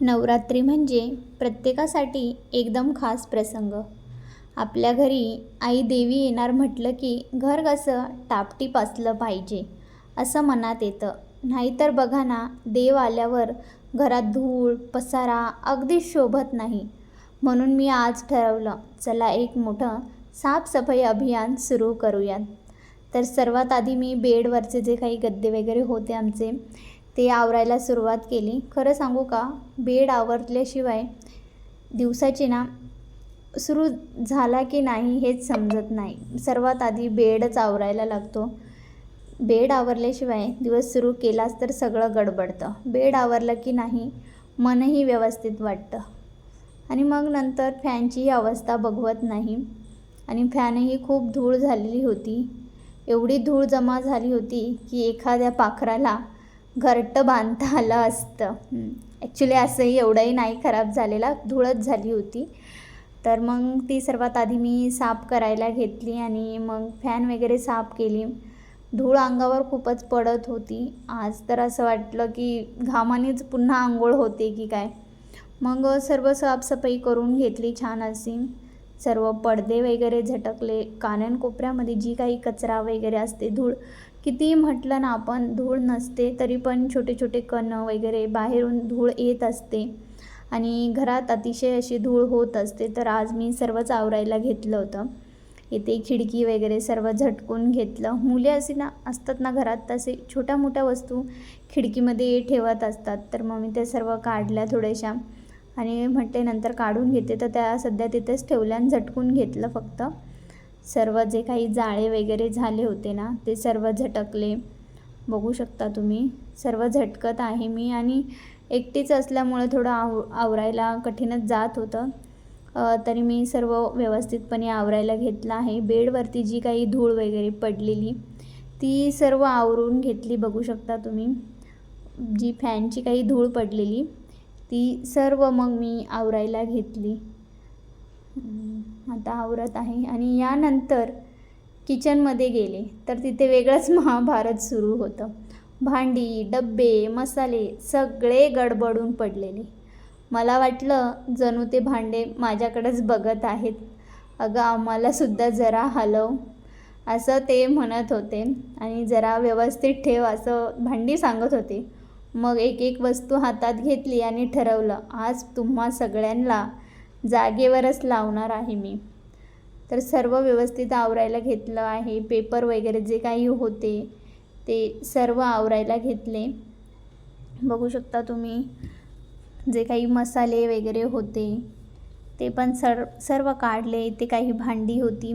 नवरात्री म्हणजे प्रत्येकासाठी एकदम खास प्रसंग. आपल्या घरी आई देवी येणार म्हटलं की घर कसं टापटीप असलं पाहिजे असं मनात येतं. नाहीतर बघा ना देव आल्यावर घरात धूळ पसारा अगदीच शोभत नाही. म्हणून मी आज ठरवलं चला एक मोठं साफसफाई अभियान सुरू करूयात. तर सर्वात आधी मी बेडवरचे जे काही गद्दे वगैरे होते आमचे ते आवरायला सुरुवात केली. खरं सांगू का? बेड आवरल्याशिवाय दिवसाची ना सुरू झाला की नाही हेच समजत नाही. सर्वात आधी बेडच आवरायला लागतो. बेड आवरल्याशिवाय दिवस सुरू केलाच तर सगळं गडबडतं. बेड आवरलं की नाही मनही व्यवस्थित वाटतं. आणि मग नंतर फॅनचीही अवस्था बघवत नाही. आणि फॅनही खूप धूळ झालेली होती. एवढी धूळ जमा झाली होती की एखाद्या पाखराला घरटं बांधता आलं असतं. ॲक्च्युली असंही एवढंही नाही खराब झालेला धूळच झाली होती. तर मग ती सर्वात आधी मी साफ करायला घेतली आणि मग फॅन वगैरे साफ केली. धूळ अंगावर खूपच पडत होती. आज तर असं वाटलं की घामानेच पुन्हा आंघोळ होते की काय. मग सर्व साफसफाई करून घेतली छान अशी. सर्व पडदे वगैरे झटकले. कानन कोपऱ्यामध्ये जी काही कचरा वगैरे असते धूळ कितीही म्हटलं ना आपण धूळ नसते तरी पण छोटे छोटे कण वगैरे बाहेरून धूळ येत असते. आणि घरात अतिशय अशी धूळ होत असते तर आज मी सर्वच आवरायला घेतलं होतं. इथे खिडकी वगैरे सर्व झटकून घेतलं. मुले असे ना असतात ना घरात तसे छोट्या मोठ्या वस्तू खिडकीमध्ये ठेवत असतात. तर मग मी त्या सर्व काढल्या थोड्याशा. आणि म्हटले नंतर काढून घेते तर त्या सध्या तिथेच ठेवल्या आणि झटकून घेतलं फक्त. सर्व जे काही जाळे वगैरे झाले होते ना ते सर्व झटकले. बघू शकता तुम्ही सर्व झटकत आहे मी आणि एकटीच असल्यामुळे थोडं आव आवरायला कठीणच जात होतं. तरी मी सर्व व्यवस्थितपणे आवरायला घेतलं आहे. बेडवरती जी काही धूळ वगैरे पडलेली ती सर्व आवरून घेतली बघू शकता तुम्ही. जी फॅनची काही धूळ पडलेली ती सर्व मग मी आवरायला घेतली. आता आवरत आहे. आणि यानंतर किचनमध्ये गेले तर तिथे वेगळंच महाभारत सुरू होतं. भांडी डब्बे मसाले सगळे गडबडून पडलेले. मला वाटलं जणू ते भांडे माझ्याकडेच बघत आहेत. अगं आम्हालासुद्धा जरा हलव असं ते म्हणत होते. आणि जरा व्यवस्थित ठेव असं भांडी सांगत होते. मग एक एक वस्तू हातात घेतली आणि ठरवलं आज तुम्हा सगळ्यांना जागेवरच लावणार आहे मी. तर सर्व व्यवस्थित आवरायला घेतलं आहे. पेपर वगैरे जे काही होते ते सर्व आवरायला घेतले. बघू शकता तुम्ही जे काही मसाले वगैरे होते ते पण सर सर्व काढले. ते काही भांडी होती.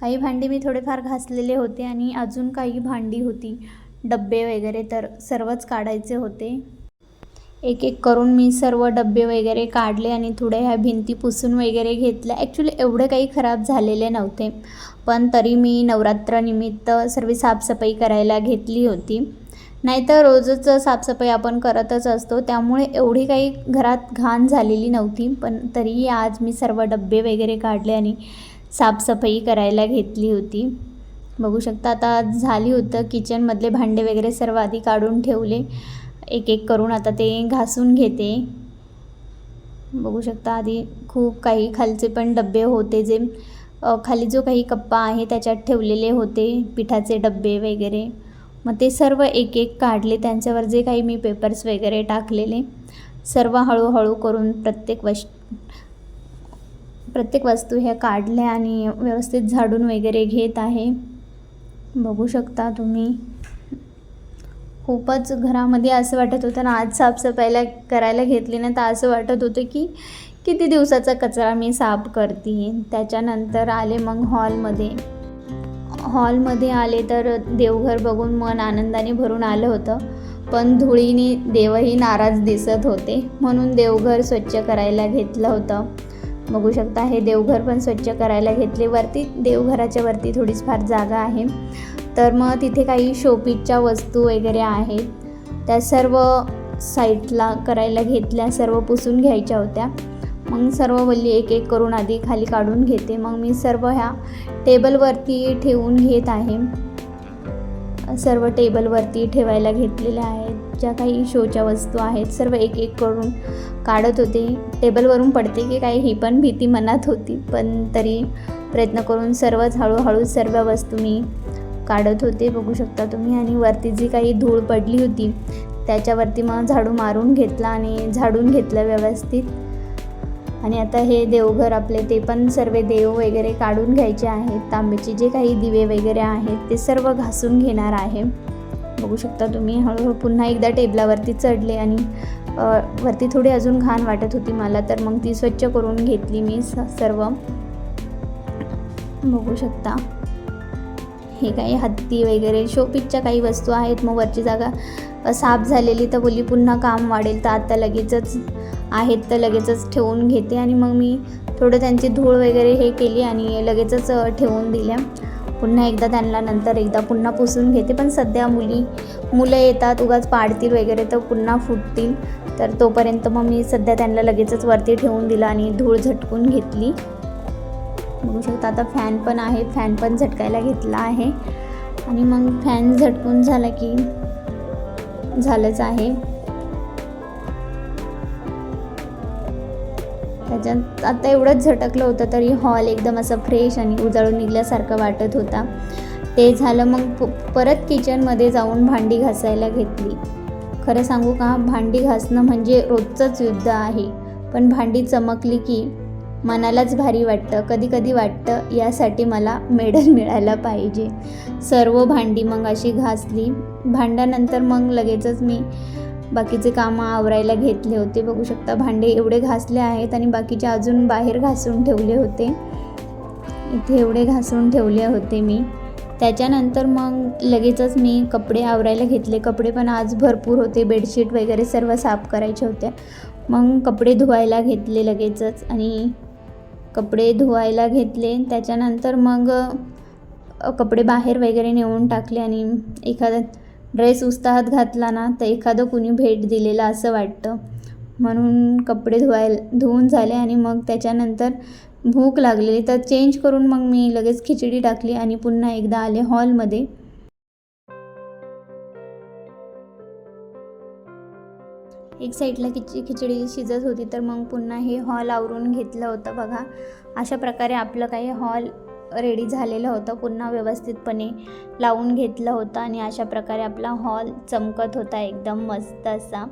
काही भांडी मी थोडेफार घासलेले होते आणि अजून काही भांडी होती. डब्बे वगैरे तर सर्वच काढायचे होते. एक एक करून मी सर्व डब्बे वगैरे काढले आणि थोड्या ह्या भिंती पुसून वगैरे घेतल्या. ॲक्च्युली एवढे काही खराब झालेले नव्हते पण तरी मी नवरात्रानिमित्त सर्व साफसफाई करायला घेतली होती. नाहीतर रोजच साफसफाई आपण करतच असतो त्यामुळे एवढी काही घरात घाण झालेली नव्हती पण तरीही आज मी सर्व डब्बे वगैरे काढले आणि साफसफाई करायला घेतली होती. बघू शकता आता झाली होतं किचनमधले भांडे वगैरे सर्व आधी काढून ठेवले. एक एक करून आता ते घासून घेते. बघू शकता आधी खूप काही खालचे पण डबे होते जे खाली जो काही कप्पा आहे त्याच्यात ठेवलेले होते पिठाचे डबे वगैरे. मग ते सर्व एक एक काढले त्यांच्यावर जे काही मी पेपर्स वगैरे टाकलेले सर्व हळूहळू करून प्रत्येक वश प्रत्येक वस्तू ह्या काढल्या आणि व्यवस्थित झाडून वगैरे घेत आहे. बघू शकता तुम्ही. खूपच घरामध्ये असं वाटत होतं ना आज साफसफाईला करायला घेतली ना तर असं वाटत होतं की किती दिवसाचा कचरा मी साफ करते त्याच्यानंतर आले मग हॉलमध्ये. हॉलमध्ये आले तर देवघर बघून मन आनंदाने भरून आलं होतं पण धुळीने देवही नाराज दिसत होते. म्हणून देवघर स्वच्छ करायला घेतलं होतं. बघू शकता हे देवघर पण स्वच्छ करायला घेतले. वरती देवघराच्या वरती थोडीच फार जागा आहे. तर मग तिथे काही शोपीच्या वस्तू वगैरे आहेत. त्या सर्व साईडला करायला घेतल्या सर्व पुसून घ्यायच्या होत्या. मग सर्व वल्ली एक एक करून आधी खाली काढून घेते. मग मी सर्व ह्या टेबलवरती ठेवून घेत आहे. सर्व टेबलवरती ठेवायला घेतलेल्या आहेत. ज्या काही शोच्या वस्तू आहेत सर्व एक एक करून काढत होते. टेबलवरून पडते की काही ही पण भीती मनात होती. पण तरी प्रयत्न करून सर्वच हळूहळू सर्व वस्तू मी काढत होते बघू शकता तुम्ही. आणि वरती जी काही धूळ पडली होती त्याच्यावरती मग झाडू मारून घेतला आणि झाडून घेतलं व्यवस्थित. आणि आता हे देवघर आपले ते पण सर्व देव वगैरे काढून घ्यायचे आहेत. तांब्याचे जे काही दिवे वगैरे आहेत ते सर्व घासून घेणार आहे. बघू शकता तुम्ही हळूहळू पुन्हा एकदा टेबलावरती चढले आणि वरती थोडी अजून घाण वाटत होती मला तर मग ती स्वच्छ करून घेतली मी स सर्व. बघू शकता. हे काही हत्ती वगैरे शोपीसच्या काही वस्तू आहेत. मग वरची जागा साफ झालेली तर बोली पुन्हा काम वाढेल. तर आता लगेचच आहेत तर लगेचच ठेवून घेते. आणि मग मी थोडं त्यांची धूळ वगैरे हे केली आणि लगेचच ठेवून दिल्या. पुन्हा एकदा त्यांना नंतर एकदा पुन्हा पुसून घेते. पण सध्या मुली मुलं येतात उगाच पाडतील वगैरे तर पुन्हा फुटतील. तर तोपर्यंत मग मी सध्या त्यांना लगेचच वरती ठेवून दिलं आणि धूळ झटकून घेतली. बघू शकता. आता फॅन पण आहे. फॅन पण झटकायला घेतला आहे. आणि मग फॅन झटकून झाला की झालंच आहे. त्याच्यात आता एवढंच झटकलं होतं तरी हॉल एकदम असं फ्रेश आणि उजाळून निघल्यासारखं वाटत होता. ते झालं मग परत किचनमध्ये जाऊन भांडी घासायला घेतली. खरं सांगू का? भांडी घासणं म्हणजे रोजचंच युद्ध आहे. पण भांडी चमकली की मनालाच भारी वाटतं कधी कधी वाटतं यासाठी मला मेडल मिळायला पाहिजे. सर्व भांडी मग अशी घासली. भांड्यानंतर मग लगेचच मी बाकीचे कामं आवरायला घेतले होते. बघू शकता भांडे एवढे घासले आहेत आणि बाकीचे अजून बाहेर घासून ठेवले होते. इथे एवढे घासून ठेवले होते मी. त्याच्यानंतर मग लगेचच मी कपडे आवरायला घेतले. कपडे पण आज भरपूर होते. बेडशीट वगैरे सर्व साफ करायचे होते मग कपडे धुवायला घेतले लगेचच आणि कपडे धुवायला घेतले. त्याच्यानंतर मग कपडे बाहेर वगैरे नेऊन टाकले आणि एखादा ड्रेस उस्ताहात घातला ना तर एखादं कुणी भेट दिलेलं असं वाटतं. म्हणून कपडे धुवायला धुवून झाले आणि मग त्याच्यानंतर भूक लागलेली. तर चेंज करून मग मी लगेच खिचडी टाकली आणि पुन्हा एकदा आले हॉलमध्ये. एक साईडला खिच खिचडी शिजत होती तर मग पुन्हा हे हॉल आवरून घेतलं होतं बघा. अशा प्रकारे आपलं काही हॉल रेडी झालेलं होतं पुन्हा व्यवस्थितपणे लावून घेतलं होतं आणि अशा प्रकारे आपला हॉल चमकत होता एकदम मस्त असा.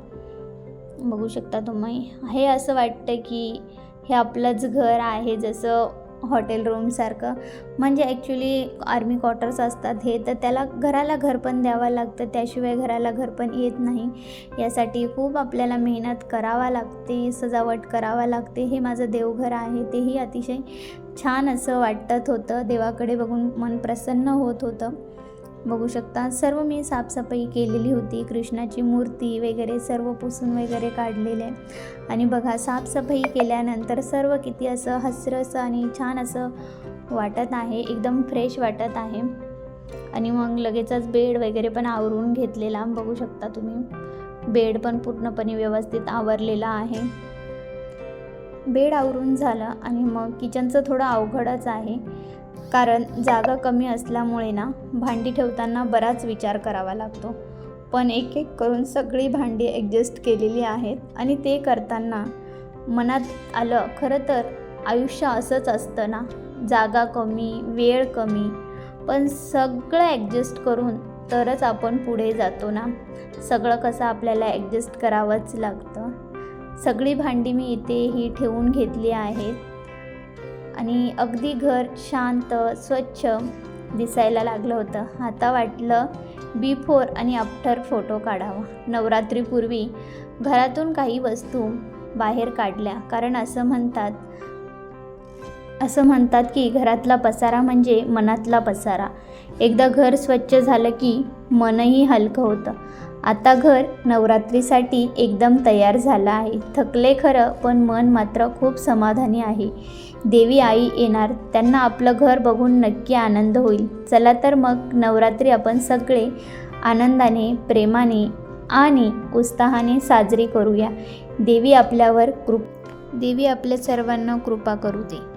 बघू शकता तुम्ही. हे असं वाटतं की हे आपलंच घर आहे जसं हॉटेल रूमसारखं. म्हणजे ॲक्च्युली आर्मी क्वार्टर्स असतात हे तर त्याला घराला घर पण द्यावं लागतं. त्याशिवाय घराला घर पण येत नाही. यासाठी खूप आपल्याला मेहनत करावा लागते सजावट करावा लागते. हे माझं देवघर आहे तेही अतिशय छान असं वाटत होतं. देवाकडे बघून मन प्रसन्न होत होतं. बघू शकता. सर्व मी साफसफाई केलेली होती. कृष्णाची मूर्ती वगैरे सर्व पुसून वगैरे काढलेले. आणि बघा साफसफाई केल्यानंतर सर्व किती असं हसरसं आणि छान असं वाटत आहे. एकदम फ्रेश वाटत आहे. आणि मग लगेचच बेड वगैरे पण आवरून घेतलेला. बघू शकता तुम्ही. बेड पण पूर्णपणे व्यवस्थित आवरलेला आहे. बेड आवरून झालं आणि मग किचनचं थोडं अवघडच आहे. कारण जागा कमी असल्यामुळे ना भांडी ठेवताना बराच विचार करावा लागतो. पण एक एक करून सगळी भांडी ॲडजस्ट केलेली आहेत आणि ते करताना मनात आलं खरं तर आयुष्य असंच असतं ना. जागा कमी वेळ कमी पण सगळं ॲडजस्ट करून तरच आपण पुढे जातो ना. सगळं कसं आपल्याला ॲडजस्ट करावंच लागतं. सगळी भांडी मी इथे ही ठेवून घेतली आहेत. आणि अगदी घर शांत स्वच्छ दिसायला लागलं होतं. आता वाटलं बिफोर आणि आफ्टर फोटो काढावा. नवरात्रीपूर्वी घरातून काही वस्तू बाहेर काढल्या. कारण असं म्हणतात असं म्हणतात की घरातला पसारा म्हणजे मनातला पसारा. एकदा घर स्वच्छ झालं की मनही हलकं होतं. आता घर नवरात्रीसाठी एकदम तयार झालं आहे. थकले खरं पण मन मात्र खूप समाधानी आहे. देवी आई येणार त्यांना आपलं घर बघून नक्की आनंद होईल. चला तर मग नवरात्री आपण सगळे आनंदाने प्रेमाने आणि उत्साहाने साजरी करूया. देवी आपल्यावर कृप देवी आपल्या सर्वांना कृपा करू दे.